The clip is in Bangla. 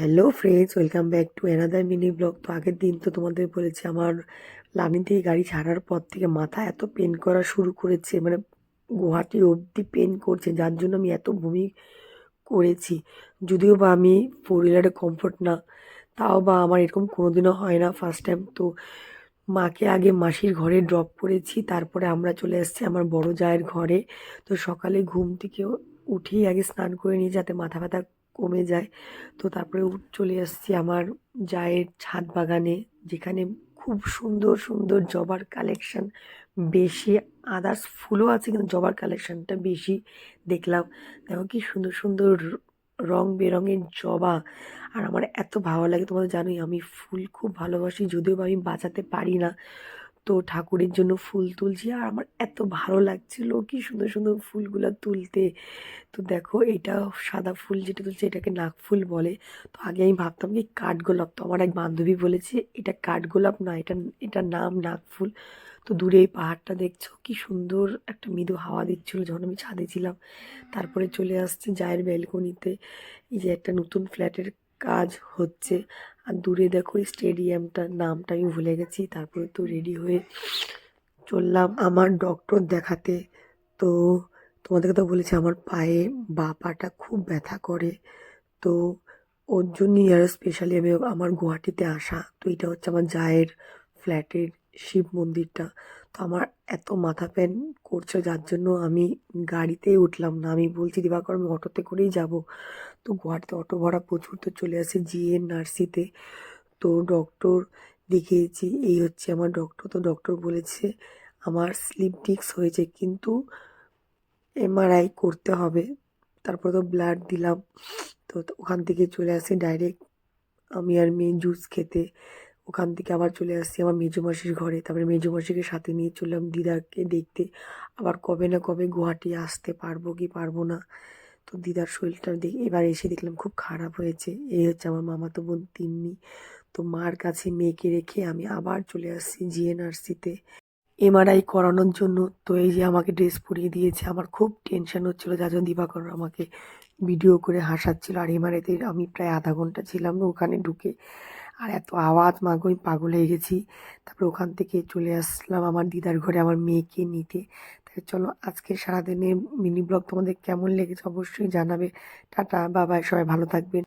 Hello friends welcome back to another mini blog তো আগের দিন তো তোমাদের বলেছি, আমার লামিন থেকে গাড়ি ছাড়ার পর থেকে মাথা এত পেন করা শুরু করেছে মানে গুয়াহাটি অবধি পেন করছে, যার জন্য আমি এত বমি করেছি। যদিও বা আমি ফোর হুইলারে কমফোর্ট না, তাও বা আমার এরকম কোনোদিনও হয় না ফার্স্ট টাইম তো মাকে আগে মাসির ঘরে ড্রপ করেছি, তারপরে আমরা চলে এসেছি আমার বড় জায়ের ঘরে। তো সকালে ঘুম থেকে উঠেই আগে স্নান করে নিয়ে যাতে মাথা ব্যথা কমে যায়। তো তারপরে চলে আসছি আমার জায়ের ছাদ বাগানে, যেখানে খুব সুন্দর সুন্দর জবার কালেকশন বেশি আদার্স ফুলও আছে কিন্তু জবার কালেকশনটা বেশি দেখলাম। দেখো কি সুন্দর সুন্দর র- রং বেরঙের জবা। আর আমার এত ভালো লাগে তোমাদের জানোই আমি ফুল খুব ভালোবাসি, যদিও আমি বাঁচাতে পারি না। তো ঠাকুরের জন্য ফুল তুলছি। আর আমার এত ভালো লাগছিল কি সুন্দর সুন্দর ফুলগুলো তুলতে। তো দেখো, এটা সাদা ফুল যেটা তুলছে, এটাকে নাক ফুল বলে। তো আগে আমি ভাবতাম কি কাঠগোলাপ তো আমার এক বান্ধবী বলেছে, এটা কাঠগোলাপ না, এটা, এটার নাম নাক ফুল। তো দূরে এই পাহাড়টা দেখছ, কি সুন্দর একটা মৃদু হাওয়া দিচ্ছিল যখন আমি ছাদে ছিলাম। তারপরে চলে আসছে জায়ের ব্যালকনিতে। এই যে একটা নতুন ফ্ল্যাটের কাজ হচ্ছে। আর দূরে দেখো স্টেডিয়ামটার নামটা আমি ভুলে গেছি, তারপরে তো রেডি হয়ে চললাম আমার ডক্টর দেখাতে। তো তোমাদেরকে তো বলেছি আমার পায়ে বা পাটা খুব ব্যথা করে। তো ওর জন্যই আর স্পেশালি আমি আমার গুয়াহাটিতে আসা। তো এটা হচ্ছে আমার জায়ের ফ্ল্যাটের শিব মন্দিরটা। তো আমার এত মাথা প্যান করছে, যার জন্য আমি গাড়িতেই উঠলাম না। আমি বলছি, দিবাকর, আমি অটোতে করেই যাব। তো গুয়াহাটিতে অটো ভাড়া প্রচুর, তো চলে আসে জিএন নার্সিতে। তো ডক্টর দেখিয়েছি, এই হচ্ছে আমার ডক্টর তো ডক্টর বলেছে, আমার স্লিপ ডিক্স হয়েছে, কিন্তু এমআরআই করতে হবে। তারপর তো ব্লাড দিলাম। তো ওখান থেকে চলে আসি ডাইরেক্ট আমি আর মেয়ে জুস খেতে। ওখান থেকে আবার চলে আসছি আমার মেজো মাসির ঘরে। তারপরে মেজো মাসিকে সাথে নিয়ে চললাম দিদাকে দেখতে। আবার কবে না কবে গুয়াহাটি আসতে পারব কি পারব না। তো দিদার শরীরটা দেখ, এবার এসে দেখলাম খুব খারাপ হয়েছে। এই হচ্ছে আমার মামাতো বোন তিন্নি। তো মার কাছে মেয়েকে রেখে আমি আবার চলে আসছি জিএনআরসিতে এমআরআই করানোর জন্য। তো এই যে আমাকে ড্রেস পরিয়ে দিয়েছে, আমার খুব টেনশন হচ্ছিল। যার জন্য দিবাকর আমাকে ভিডিও করে হাসাচ্ছিল। আর এমআরআইতে আমি প্রায় আধা ঘণ্টা ছিলাম ওখানে ঢুকে। আর এত আওয়াজ, মাগো, আমি পাগল হয়ে গেছি। তারপর ওখান থেকে চলে আসলাম আমার দিদার ঘরে আমার মেয়েকে নিতে। তাই চলো আজকে সারাদিনে মিনি ব্লগ তোমাদের কেমন লেগেছে অবশ্যই জানাবে। টাটা বাবাই সবাই ভালো থাকবেন।